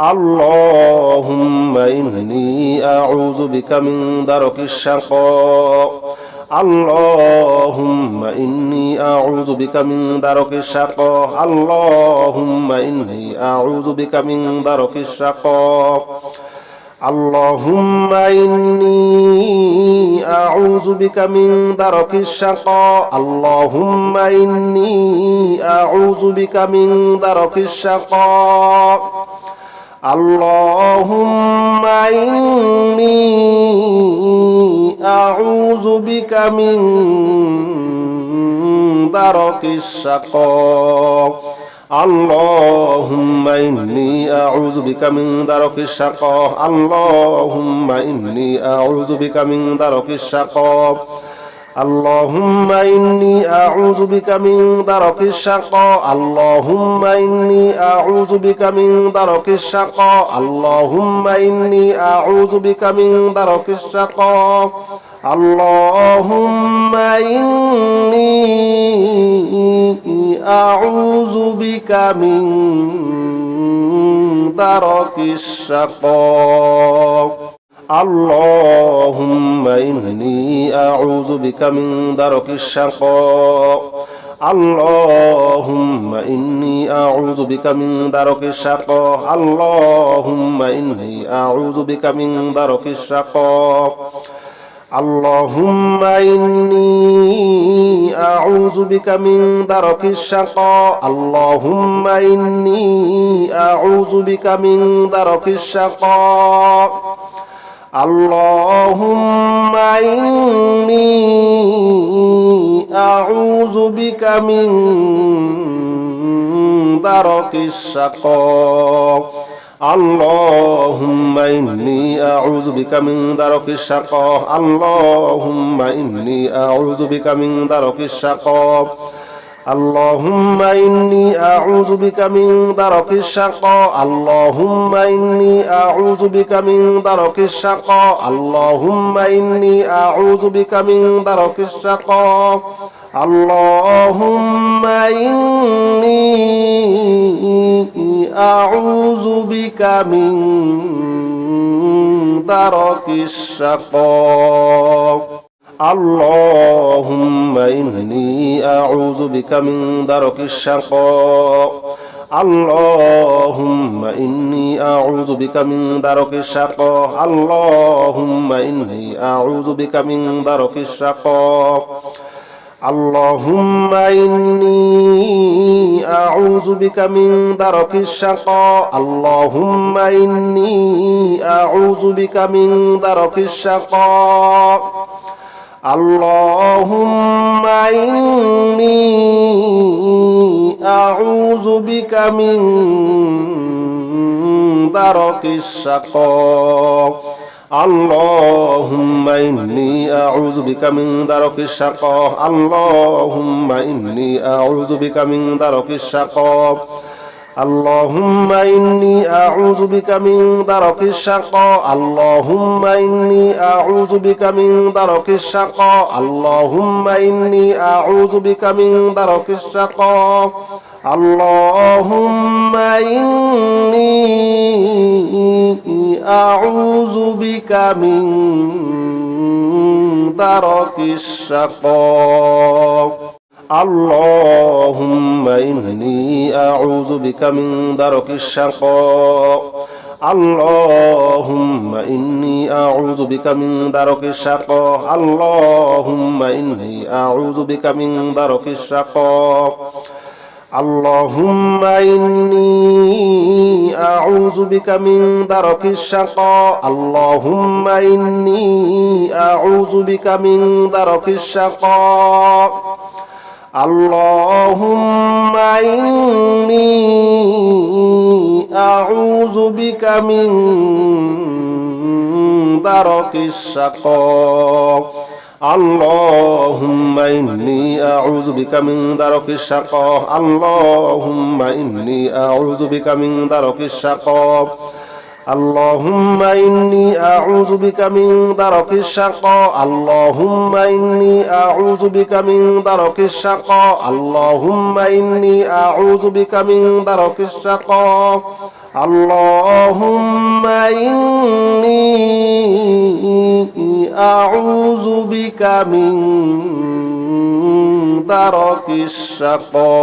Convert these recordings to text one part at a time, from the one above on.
اللهم إني أعوذ بك من درك الشقاء اللهم إني أعوذ بك من درك الشقاء اللهم إني أعوذ بك من درك الشقاء اللهم إني أعوذ بك من درك الشقاء اللهم إني أعوذ بك من درك الشقاء اللهم إني أعوذ بك من درك الشقاء اللهم إني أعوذ بك من درك الشقاء اللهم إني أعوذ بك من درك الشقاء আল্লাহুম্মা ইন্নী আউযু বিকা মিন দারকিস শাকা আল্লাহুম্মা ইন্নী আউযু বিকা মিন দারকিস শাকা আল্লাহুম্মা ইন্নী আউযু বিকা মিন দারকিস শাকা আল্লাহুম্মা ইন্নী আউযু اللهم إني أعوذ بك من درك الشقاء اللهم إني أعوذ بك من درك الشقاء اللهم إني أعوذ بك من درك الشقاء اللهم إني أعوذ بك من درك الشقاء اللهم إني أعوذ بك من درك الشقاء اللهم إني أعوذ بك من درك الشقاء اللهم إني أعوذ بك من درك الشقاء اللهم إني أعوذ بك من درك الشقاء আল্লাহুম্মা ইন্নী আউযু বিকা মিন দারকিস শাক্কা আল্লাহুম্মা ইন্নী আউযু বিকা মিন দারকিস শাক্কা আল্লাহুম্মা ইন্নী আউযু বিকা মিন দারকিস শাক্কা আল্লাহুম্মা ইন্নী আউযু اللهم إني أعوذ بك من درك الشقاء اللهم إني أعوذ بك من درك الشقاء اللهم إني أعوذ بك من درك الشقاء اللهم إني أعوذ بك من درك الشقاء اللهم إني أعوذ بك من درك الشقاء اللهم إني أعوذ بك من درك الشقاء اللهم إني أعوذ بك من درك الشقاء اللهم إني أعوذ بك من درك الشقاء আল্লাহুম্মা ইন্নি আউযু বিকা মিন দারকিস শাকা আল্লাহুম্মা ইন্নি আউযু বিকা মিন দারকিস শাকা আল্লাহুম্মা ইন্নি আউযু বিকা মিন দারকিস শাকা আল্লাহুম্মা ইন্নি আউযু اللهم إني أعوذ بك من درك الشقاء اللهم إني أعوذ بك من درك الشقاء اللهم إني أعوذ بك من درك الشقاء اللهم إني أعوذ بك من درك الشقاء اللهم إني أعوذ بك من درك الشقاء اللهم إني أعوذ بك من درك الشقاء اللهم إني أعوذ بك من درك الشقاء اللهم إني أعوذ بك من درك الشقاء আল্লাহুম্মা ইন্নি আউযু বিকা মিন দারকিস শাকা আল্লাহুম্মা ইন্নি আউযু বিকা মিন দারকিস শাকা আল্লাহুম্মা ইন্নি আউযু বিকা মিন দারকিস শাকা আল্লাহুম্মা ইন্নি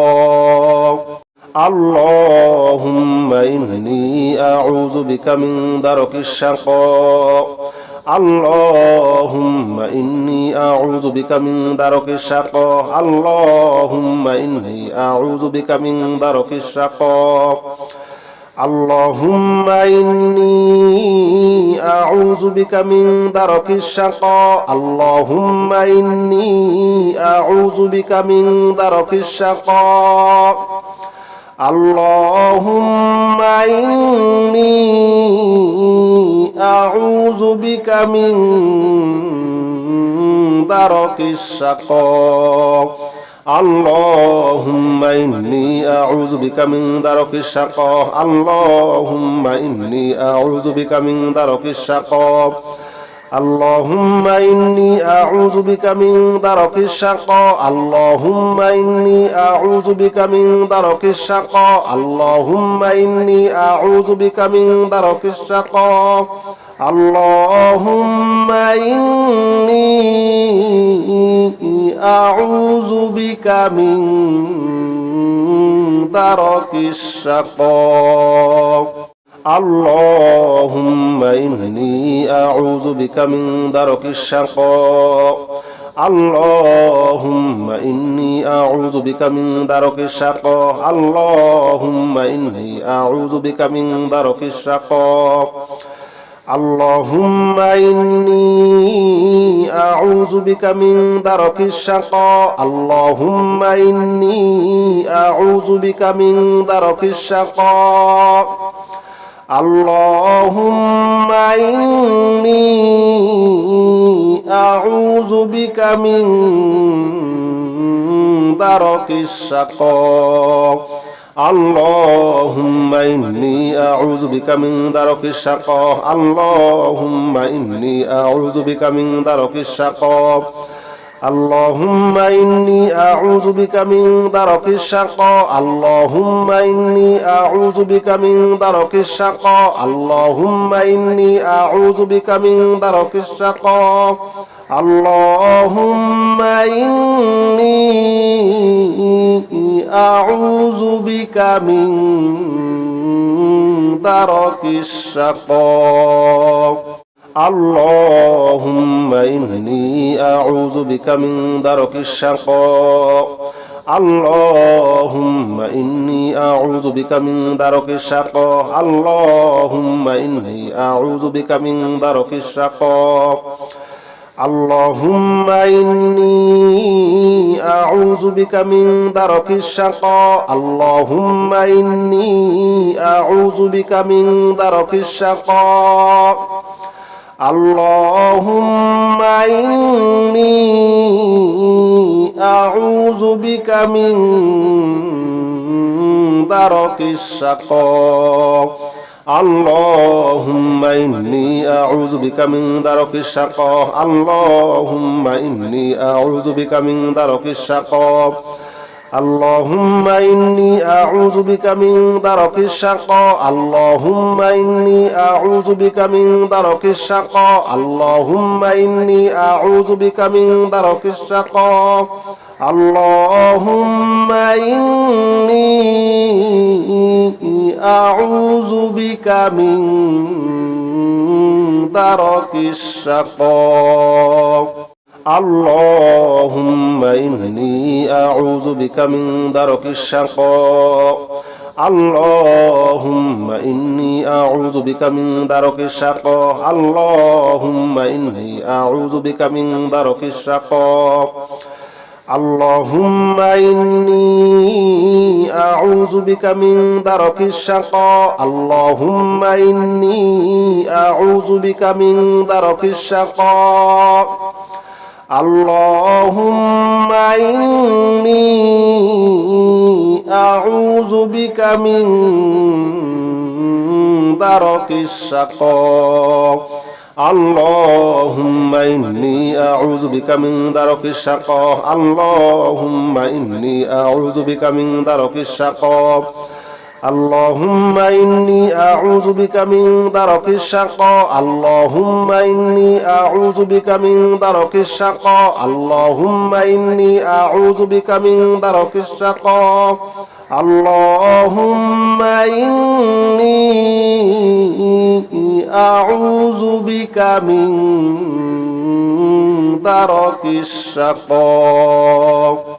আউযু বিকা মিন اللهم إني أعوذ بك من درك الشقاء اللهم إني أعوذ بك من درك الشقاء اللهم إني أعوذ بك من درك الشقاء اللهم إني أعوذ بك من درك الشقاء اللهم إني أعوذ بك من درك الشقاء اللهم إني أعوذ بك من درك الشقاء اللهم إني أعوذ بك من درك الشقاء اللهم إني أعوذ بك من درك الشقاء اللهم إني أعوذ بك من درك الشقاء اللهم إني أعوذ بك من درك الشقاء اللهم إني أعوذ بك من درك الشقاء اللهم إني أعوذ بك من درك الشقاء اللهم إني أعوذ بك من درك الشقاء اللهم إني أعوذ بك من درك الشقاء اللهم إني أعوذ بك من درك الشقاء اللهم إني أعوذ بك من درك الشقاء اللهم إني أعوذ بك من درك الشقاء اللهم إني أعوذ بك من درك الشقاء اللهم إني أعوذ بك من درك الشقاء اللهم إني أعوذ بك من درك الشقاء আল্লাহুম্মা ইন্নী আউযু বিকা মিন দারকিস শাকা আল্লাহুম্মা ইন্নী আউযু বিকা মিন দারকিস শাকা আল্লাহুম্মা ইন্নী আউযু বিকা মিন দারকিস শাকা আল্লাহুম্মা ইন্নী اللهم إني أعوذ بك من درك الشقاء اللهم إني أعوذ بك من درك الشقاء اللهم إني أعوذ بك من درك الشقاء اللهم إني أعوذ بك من درك الشقاء اللهم إني أعوذ بك من درك الشقاء اللهم إني أعوذ بك من درك الشقاء اللهم إني أعوذ بك من درك الشقاء اللهم إني أعوذ بك من درك الشقاء আল্লাহুম্মা ইন্নী আউযু বিকা মিন দারকিস শাকা আল্লাহুম্মা ইন্নী আউযু বিকা মিন দারকিস শাকা আল্লাহুম্মা ইন্নী আউযু বিকা মিন দারকিস শাকা আল্লাহুম্মা ইন্নী আউযু اللهم إني أعوذ بك من درك الشقاء اللهم إني أعوذ بك من درك الشقاء اللهم إني أعوذ بك من درك الشقاء اللهم إني أعوذ بك من درك الشقاء اللهم إني أعوذ بك من درك الشقاء اللهم إني أعوذ بك من درك الشقاء اللهم إني أعوذ بك من درك الشقاء اللهم إني أعوذ بك من درك الشقاء আল্লাহুম্মা ইন্নী আউযু বিকা মিন দারকিস শাকা আল্লাহুম্মা ইন্নী আউযু বিকা মিন দারকিস শাকা আল্লাহুম্মা ইন্নী আউযু বিকা মিন দারকিস শাকা আল্লাহুম্মা ইন্নী আউযু বিকা মিন